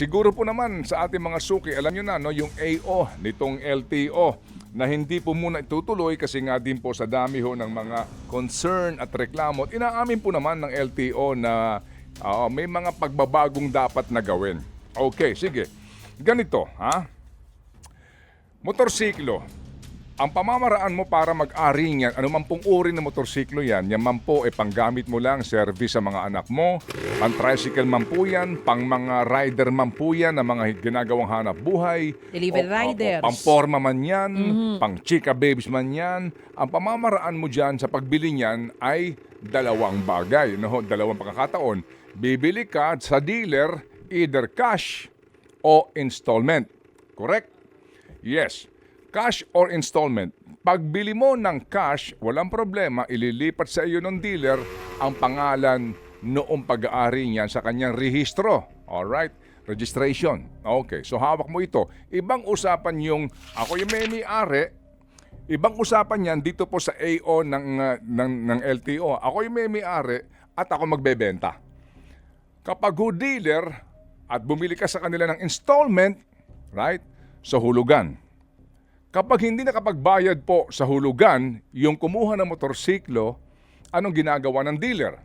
siguro po naman sa ating mga suki, alam nyo na, no, yung AO nitong LTO na hindi po muna itutuloy kasi nga din po sa dami ho ng mga concern at reklamo. At inaamin po naman ng LTO na ah, may mga pagbabagong dapat na gawin. Okay, sige. Ganito, ha? Motorsiklo. Ang pamamaraan mo para mag-ari niyan, man pong uri ng motorsiklo yan, yan man po ay panggamit mo lang, service sa mga anak mo, pang tricycle man po yan, pang mga rider man po yan, na mga ginagawang hanap buhay. Delivery riders. O, pang forma man yan, pang chika babies man yan. Ang pamamaraan mo dyan sa pagbili niyan ay dalawang bagay, no? dalawang pagkakataon. Bibili ka sa dealer either cash o installment. Correct? Yes. Cash or installment. Pagbili mo ng cash, walang problema, ililipat sa iyo ng dealer ang pangalan noong pag-aari niyan sa kanyang rehistro. Alright? Registration. Okay, so hawak mo ito. Ibang usapan yung ako yung may may-ari, Ibang usapan yan dito po sa AO ng, uh, ng, ng LTO. Ako yung may may-ari at ako magbebenta. Kapag ho dealer at bumili ka sa kanila ng installment, right, sa hulugan. Kapag hindi nakapagbayad po sa hulugan, yung kumuha ng motorsiklo, anong ginagawa ng dealer?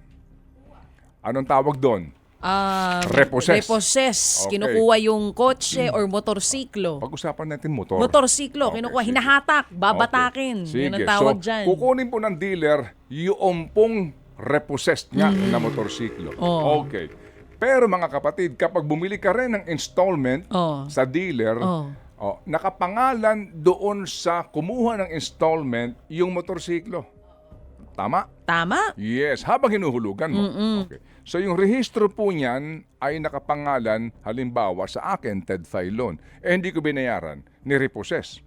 Anong tawag doon? Ah, Repossess. repossess. Okay. Kinukuha yung kotse or motorsiklo. Pag-usapan natin motor. Motorsiklo, Okay, kinukuha, sige. hinahatak, babatakin. Okay. Yun ang Sige. tawag so, dyan. kukunin po ng dealer yung pong repossessed niya na motorsiklo. Mm-hmm. Oo. Okay. Pero mga kapatid, kapag bumili ka rin ng installment Oo. sa dealer, Oo. Oh, nakapangalan doon sa kumuha ng installment yung motorsiklo. Tama? Tama? Yes, habang hinuhulugan mo. Okay. So yung rehistro po niyan ay nakapangalan halimbawa sa akin, Ted Filon. Eh hindi ko binayaran, ni-repossess.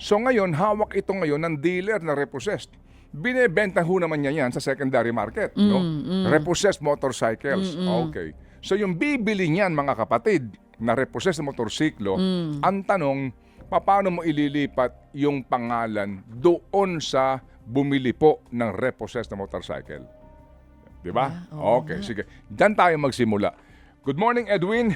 So ngayon, hawak ito ngayon ng dealer na repossessed. Binebenta ho naman niya yan sa secondary market. no? Repossessed motorcycles. Okay. So yung bibili niyan mga kapatid na repossessed na motorsiklo, ang tanong, paano mo ililipat yung pangalan doon sa bumili po ng repossessed na motorcycle? Di ba? Ah, oo okay, sige. Diyan tayo magsimula. Good morning, Edwin.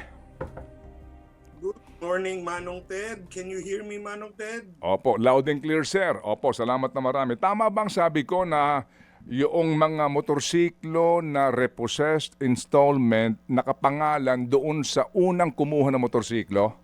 Good morning, Manong Ted. Can you hear me, Manong Ted? Opo, loud and clear, sir. Opo, salamat na marami. Tama bang sabi ko na yung mga motorsiklo na repossessed installment nakapangalan doon sa unang kumuha ng motorsiklo?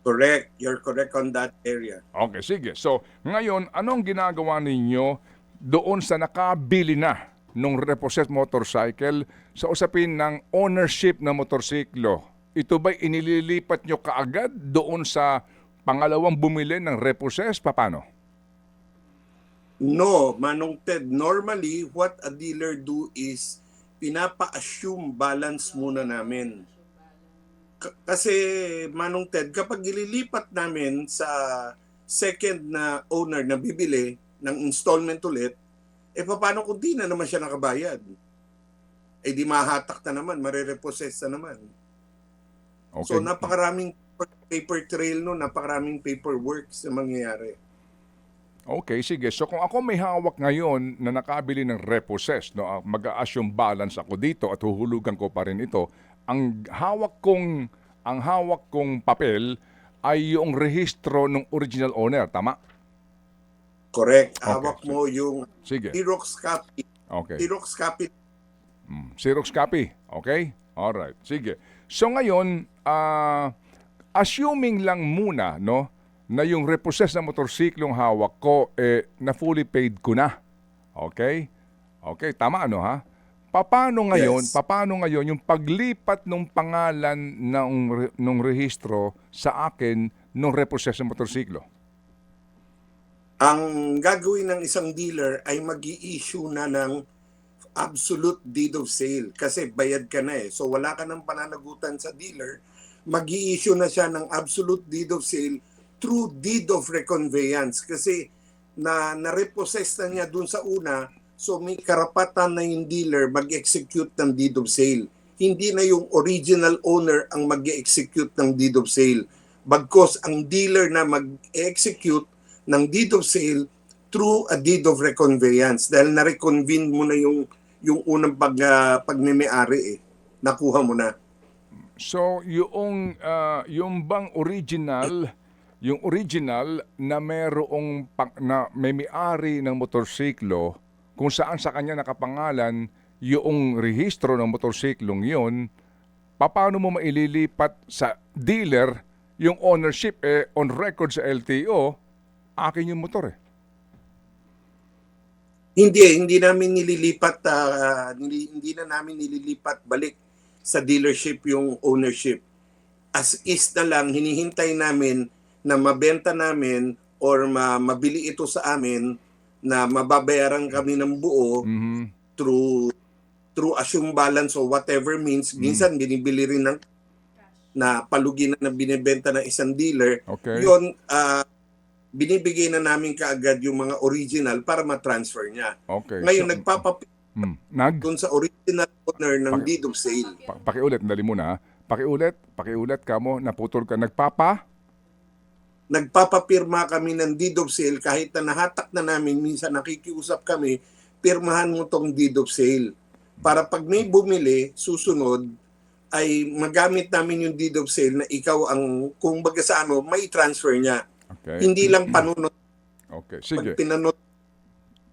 Correct. You're correct on that area. Okay, sige. So, ngayon, anong ginagawa ninyo doon sa nakabili na nung repossessed motorcycle sa usapin ng ownership ng motorsiklo? Ito ba'y inililipat nyo kaagad doon sa pangalawang bumili ng repossessed? Paano? No, Manong Ted, normally what a dealer do is pinapa-assume balance muna namin. K- kasi Manong Ted, kapag ililipat namin sa second na owner na bibili ng installment ulit, eh paano kung di na naman siya nakabayad? Eh di mahatak na naman, marerepossess na naman. Okay. So napakaraming paper trail no, napakaraming paperwork sa mangyayari. Okay, sige. So kung ako may hawak ngayon na nakabili ng repossess, no, ah, mag-a-assume balance ako dito at huhulugan ko pa rin ito, ang hawak kong ang hawak kong papel ay yung rehistro ng original owner, tama? Correct. Okay. Hawak mo yung Sige. Xerox copy. Okay. Xerox copy. Mm, Xerox copy. Okay? Alright. Sige. So ngayon, ah, assuming lang muna, no, na yung repossess na motorsiklong hawak ko, eh, na fully paid ko na. Okay? Okay, tama ano ha? Paano ngayon, Yes. paano ngayon yung paglipat ng pangalan ng, ng rehistro sa akin ng repossess na motorsiklo? Ang gagawin ng isang dealer ay mag issue na ng absolute deed of sale kasi bayad ka na eh. So wala ka ng pananagutan sa dealer, mag issue na siya ng absolute deed of sale through deed of reconveyance kasi na na-repossess na niya dun sa una, so may karapatan na yung dealer mag-execute ng deed of sale. Hindi na yung original owner ang mag-execute ng deed of sale. Bagkos ang dealer na mag-execute ng deed of sale through a deed of reconveyance dahil na-reconvene mo na yung yung unang pag uh, pagmeme-ari eh. Nakuha mo na. So, yung, ah, yung bang original, yung original na merong pang, na may may-ari ng motorsiklo, kung saan sa kanya nakapangalan yung rehistro ng motorsiklong yon, paano mo maililipat sa dealer yung ownership eh, on record sa LTO, akin yung motor eh. Hindi, hindi namin nililipat, ah, hindi, hindi na namin nililipat balik sa dealership yung ownership. As is na lang, hinihintay namin na mabenta namin or ma- mabili ito sa amin na mababayaran kami ng buo Mhm. through through assume balance or whatever means. Minsan binibili rin ng na palugi na, na binibenta ng isang dealer. Okay. Yun, ah, binibigay na namin kaagad yung mga original para ma-transfer niya. Okay. Ngayon, So, nagpapapit mm, nag dun sa original owner ng Paki- deed of sale. Pa- pakiulit, dali mo na. ha. Pakiulit, pakiulit ka mo, naputol ka. Nagpapa? Nagpapapirma kami ng deed of sale kahit na nahatak na namin, minsan nakikiusap kami, pirmahan mo tong deed of sale. Para pag may bumili, susunod, ay magamit namin yung deed of sale na ikaw ang, kung baga sa ano, may transfer niya. Okay. Hindi lang panunod. Okay, Pag sige. pinanot,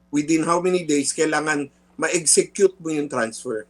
within how many days, kailangan ma-execute mo yung transfer.